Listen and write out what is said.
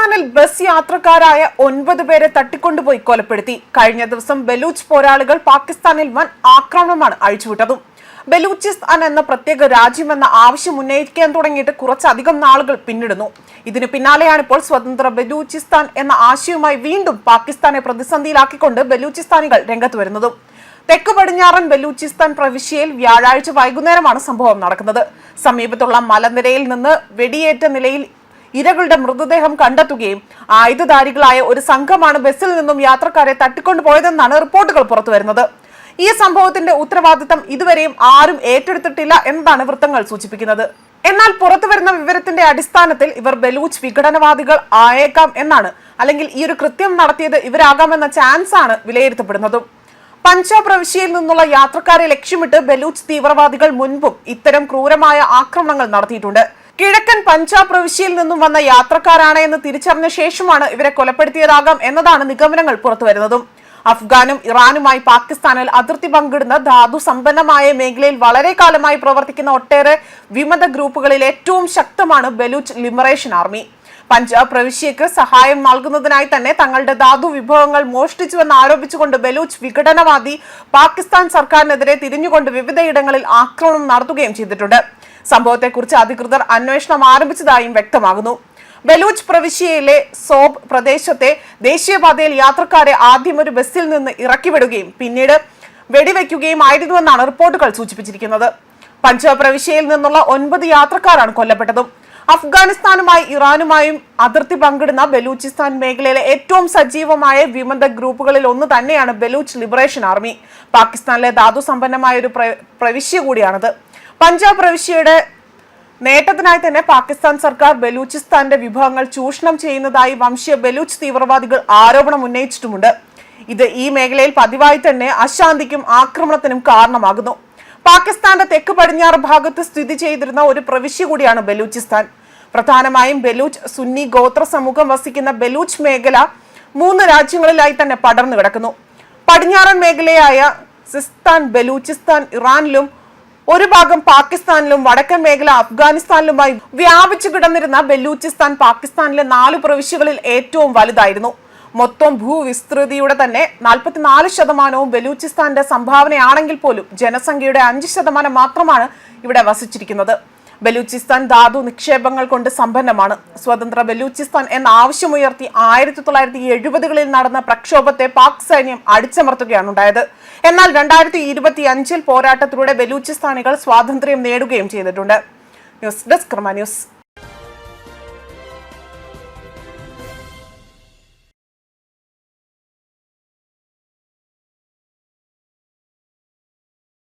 പാകിസ്ഥാനിൽ ബസ് യാത്രക്കാരായ ഒൻപത് പേരെ തട്ടിക്കൊണ്ടുപോയി കൊലപ്പെടുത്തി. കഴിഞ്ഞ ദിവസം ബലൂച്ച് പോരാളികൾ പാകിസ്ഥാനിൽ വൻ ആക്രമണമാണ് അഴിച്ചുവിട്ടതും. ബലൂചിസ്ഥാൻ എന്ന പ്രത്യേക രാജ്യമെന്ന ആവശ്യം ഉന്നയിക്കാൻ തുടങ്ങിയിട്ട് കുറച്ചധികം നാളുകൾ പിന്നിടുന്നു. ഇതിന് പിന്നാലെയാണ് ഇപ്പോൾ സ്വതന്ത്ര ബലൂചിസ്ഥാൻ എന്ന ആശയവുമായി വീണ്ടും പാകിസ്ഥാനെ പ്രതിസന്ധിയിലാക്കിക്കൊണ്ട് ബലൂചിസ്ഥാനികൾ രംഗത്ത് വരുന്നതും. തെക്ക് പടിഞ്ഞാറൻ ബലൂചിസ്ഥാൻ പ്രവിശ്യയിൽ വ്യാഴാഴ്ച വൈകുന്നേരമാണ് സംഭവം നടക്കുന്നത്. സമീപത്തുള്ള മലനിരയിൽ നിന്ന് വെടിയേറ്റ നിലയിൽ ഇരകളുടെ മൃതദേഹം കണ്ടെത്തുകയും ആയുധധാരികളായ ഒരു സംഘമാണ് ബസ്സിൽ നിന്നും യാത്രക്കാരെ തട്ടിക്കൊണ്ടുപോയതെന്നാണ് റിപ്പോർട്ടുകൾ പുറത്തുവരുന്നത് ഈ സംഭവത്തിന്റെ ഉത്തരവാദിത്തം ഇതുവരെയും ആരും ഏറ്റെടുത്തിട്ടില്ല എന്നതാണ് വൃത്തങ്ങൾ സൂചിപ്പിക്കുന്നത്. എന്നാൽ പുറത്തു വരുന്ന വിവരത്തിന്റെ അടിസ്ഥാനത്തിൽ ഇവർ ബലൂച്ച് വിഘടനവാദികൾ ആയേക്കാം എന്നാണ് അല്ലെങ്കിൽ ഈ ഒരു കൃത്യം നടത്തിയത് ഇവരാകാമെന്ന ചാൻസ് ആണ് വിലയിരുത്തപ്പെടുന്നതും. പഞ്ചാബ് പ്രവിശ്യയിൽ നിന്നുള്ള യാത്രക്കാരെ ലക്ഷ്യമിട്ട് ബലൂച്ച് തീവ്രവാദികൾ മുൻപും ഇത്തരം ക്രൂരമായ ആക്രമണങ്ങൾ നടത്തിയിട്ടുണ്ട്. കിഴക്കൻ പഞ്ചാബ് പ്രവിശ്യയിൽ നിന്നും വന്ന യാത്രക്കാരാണ് എന്ന് തിരിച്ചറിഞ്ഞ ശേഷമാണ് ഇവരെ കൊലപ്പെടുത്തിയതാകാം എന്നതാണ് നിഗമനങ്ങൾ പുറത്തുവരുന്നതും. അഫ്ഗാനും ഇറാനുമായി പാകിസ്ഥാനിൽ അതിർത്തി പങ്കിടുന്ന ധാതു സമ്പന്നമായ മേഖലയിൽ വളരെ കാലമായി പ്രവർത്തിക്കുന്ന ഒട്ടേറെ വിമത ഗ്രൂപ്പുകളിൽ ഏറ്റവും ശക്തമാണ് ബലൂച്ച് ലിബറേഷൻ ആർമി. പഞ്ചാബ് പ്രവിശ്യയ്ക്ക് സഹായം നൽകുന്നതിനായി തന്നെ തങ്ങളുടെ ധാതു വിഭവങ്ങൾ മോഷ്ടിച്ചുവെന്ന് ആരോപിച്ചുകൊണ്ട് ബലൂച്ച് വിഘടനവാദി പാകിസ്ഥാൻ സർക്കാരിനെതിരെ തിരിഞ്ഞുകൊണ്ട് വിവിധയിടങ്ങളിൽ ആക്രമണം നടത്തുകയും ചെയ്തിട്ടുണ്ട്. സംഭവത്തെക്കുറിച്ച് അധികൃതർ അന്വേഷണം ആരംഭിച്ചതായും വ്യക്തമാകുന്നു. ബലൂച്ച് പ്രവിശ്യയിലെ സോബ് പ്രദേശത്തെ ദേശീയപാതയിൽ യാത്രക്കാരെ ആദ്യം ഒരു ബസ്സിൽ നിന്ന് ഇറക്കിവിടുകയും പിന്നീട് വെടിവെക്കുകയും ആയിരുന്നുവെന്നാണ് റിപ്പോർട്ടുകൾ സൂചിപ്പിച്ചിരിക്കുന്നത്. പഞ്ചാബ് പ്രവിശ്യയിൽ നിന്നുള്ള ഒൻപത് യാത്രക്കാരാണ് കൊല്ലപ്പെട്ടതും. അഫ്ഗാനിസ്ഥാനുമായി ഇറാനുമായും അതിർത്തി പങ്കിടുന്ന ബലൂചിസ്ഥാൻ മേഖലയിലെ ഏറ്റവും സജീവമായ വിമത ഗ്രൂപ്പുകളിൽ ഒന്ന് തന്നെയാണ് ബലൂച്ച് ലിബറേഷൻ ആർമി. പാകിസ്ഥാനിലെ ധാതു സമ്പന്നമായ ഒരു പ്രവിശ്യ കൂടിയാണത്. പഞ്ചാബ് പ്രവിശ്യയുടെ നേട്ടത്തിനായി തന്നെ പാകിസ്ഥാൻ സർക്കാർ ബലൂചിസ്ഥാന്റെ വിഭവങ്ങൾ ചൂഷണം ചെയ്യുന്നതായി വംശീയ ബലൂച്ച് തീവ്രവാദികൾ ആരോപണം ഉന്നയിച്ചിട്ടുമുണ്ട്. ഇത് ഈ മേഖലയിൽ പതിവായി തന്നെ അശാന്തിക്കും ആക്രമണത്തിനും കാരണമാകുന്നു. പാകിസ്ഥാന്റെ തെക്ക് പടിഞ്ഞാറ് ഭാഗത്ത് സ്ഥിതി ചെയ്തിരുന്ന ഒരു പ്രവിശ്യ കൂടിയാണ് ബലൂചിസ്ഥാൻ. പ്രധാനമായും ബലൂച്ച് സുന്നി ഗോത്ര സമൂഹം വസിക്കുന്ന ബലൂച്ച് മേഖല മൂന്ന് രാജ്യങ്ങളിലായി തന്നെ പടർന്നു കിടക്കുന്നു. പടിഞ്ഞാറൻ മേഖലയായ സിസ്ഥാൻ ബലൂചിസ്ഥാൻ ഇറാനിലും ഒരു ഭാഗം പാകിസ്ഥാനിലും വടക്കൻ മേഖല അഫ്ഗാനിസ്ഥാനിലുമായി വ്യാപിച്ചു കിടന്നിരുന്ന ബലൂചിസ്ഥാൻ പാകിസ്ഥാനിലെ നാല് പ്രവിശ്യകളിൽ ഏറ്റവും വലുതായിരുന്നു. മൊത്തം ഭൂവിസ്തൃതിയുടെ തന്നെ നാൽപ്പത്തിനാല് ശതമാനവും ബലൂചിസ്ഥാന്റെ സംഭാവനയാണെങ്കിൽ പോലും ജനസംഖ്യയുടെ അഞ്ച് ശതമാനം മാത്രമാണ് ഇവിടെ വസിച്ചിരിക്കുന്നത്. ബലൂചിസ്ഥാൻ ധാതു നിക്ഷേപങ്ങൾ കൊണ്ട് സമ്പന്നമാണ്. സ്വതന്ത്ര ബലൂചിസ്ഥാൻ എന്ന ആവശ്യമുയർത്തി ആയിരത്തി തൊള്ളായിരത്തി എഴുപതുകളിൽ നടന്ന പ്രക്ഷോഭത്തെ പാക് സൈന്യം അടിച്ചമർത്തുകയാണ് ഉണ്ടായത്. എന്നാൽ രണ്ടായിരത്തി ഇരുപത്തി അഞ്ചിൽ പോരാട്ടത്തിലൂടെ ബലൂചിസ്ഥാനികൾ സ്വാതന്ത്ര്യം നേടുകയും ചെയ്തിട്ടുണ്ട്. ന്യൂസ് ഡെസ്ക് ക്രമ ന്യൂസ്.